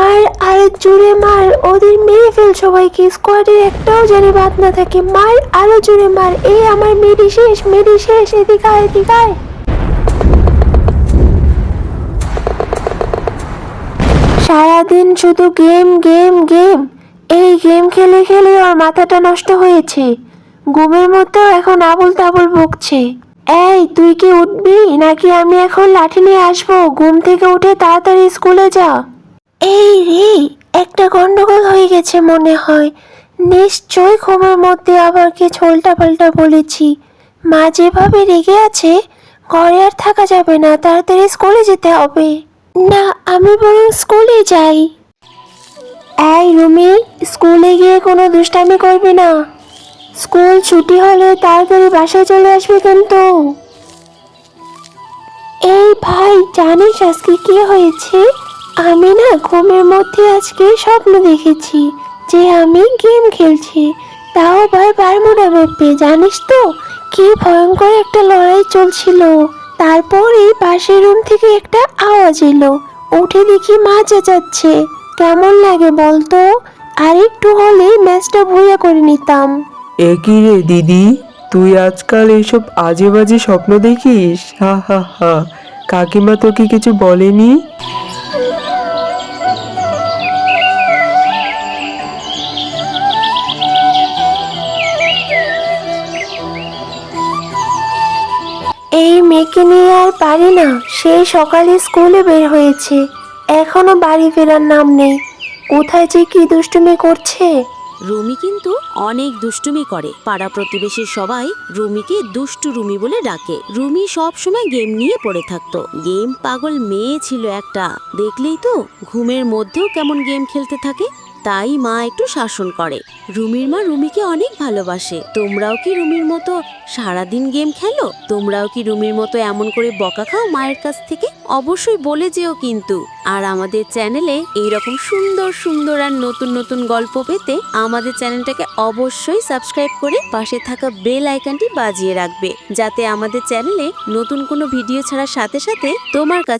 মার আরে জোরে মার। ওদের মেরে ফেল সবাইকে। স্কোয়াডের একটাও জানি বাদ না থাকে। মার, আরও জোরে মার। এই আমার মেডি শেষ মেডি শেষ। এদিকে আয় সারাদিন শুধু গেম গেম গেম। এই গেম খেলে খেলে ওর মাথাটা নষ্ট হয়েছে। ঘুমের মতো এখন আবল তাবল বকছে এই, তুই কি উঠবি? নাকি আমি এখন লাঠি নিয়ে আসব? ঘুম থেকে উঠে তাড়াতাড়ি স্কুলে যা। এই রে, একটা গন্ডগোল হয়ে গেছে মনে হয়। নিশ্চয় ঘুমের মধ্যে আবার কি ছোলটা পাল্টা বলেছি। মা যেভাবে রেগে আছে, ঘরে আর থাকা যাবে না, তাড়াতাড়ি স্কুলে যেতে হবে। না, আমি বরং স্কুলে যাই। এই রুমি, স্কুলে গিয়ে কোনো দুষ্টামি করবে না। স্কুল ছুটি হলে তাড়াতাড়ি বাসায় চলে আসবে কিন্তু। এই ভাই, জানিস আজকে কি হয়েছে? আমি না ঘুমের মধ্যে আজকে স্বপ্ন দেখেছি যে আমি গেম খেলছি। তাও আবার বারমুডা ম্যাপে জানিস তো? কি ভয়ঙ্কর একটা লড়াই চলছিল। তারপরে পাশের রুম থেকে একটা আওয়াজ এলো। উঠে দেখি মা চেঁচাচ্ছে। কেমন লাগে বলতো? আর একটু হলে ম্যাচটা ভুইয়া করে নিতাম। একই রে দিদি? তুই আজকাল এইসব আজে বাজে স্বপ্ন দেখিস? হা হা হা। কাকিমা তোকে কিছু বলেনি? এই মেয়েকে নিয়ে আর পারি না। সেই সকালে স্কুলে বের হয়েছে। এখনও বাড়ি ফেরার নাম নেই। কোথায় যে কি দুষ্টুমি করছে? রুমি কিন্তু অনেক দুষ্টুমি করে। পাড়া প্রতিবেশীর সবাই রুমিকে দুষ্টু রুমি বলে ডাকে। রুমি সব সময় গেম নিয়ে পড়ে থাকতো। গেম পাগল মেয়ে ছিল একটা। দেখলেই তো ঘুমের মধ্যেও কেমন গেম খেলতে থাকে। তাই মা একটু শাসন করে। রুমির মা রুমিকে অনেক ভালোবাসে। তোমরাও কি রুমির মতো সারাদিন গেম খেলো? তোমরাও কি রুমির মতো এমন করে বকা খাও মায়ের কাছ থেকে? অবশ্যই বলে যেও কিন্তু। আর আমাদের চ্যানেলে এইরকম সুন্দর সুন্দর আর নতুন নতুন গল্প পেতে আমাদের চ্যানেলটাকে অবশ্যই সাবস্ক্রাইব করে পাশে থাকা বেল আইকনটি বাজিয়ে রাখবে। যাতে আমাদের চ্যানেলে নতুন কোনো ভিডিও ছাড়ার সাথে সাথে তোমার কাছে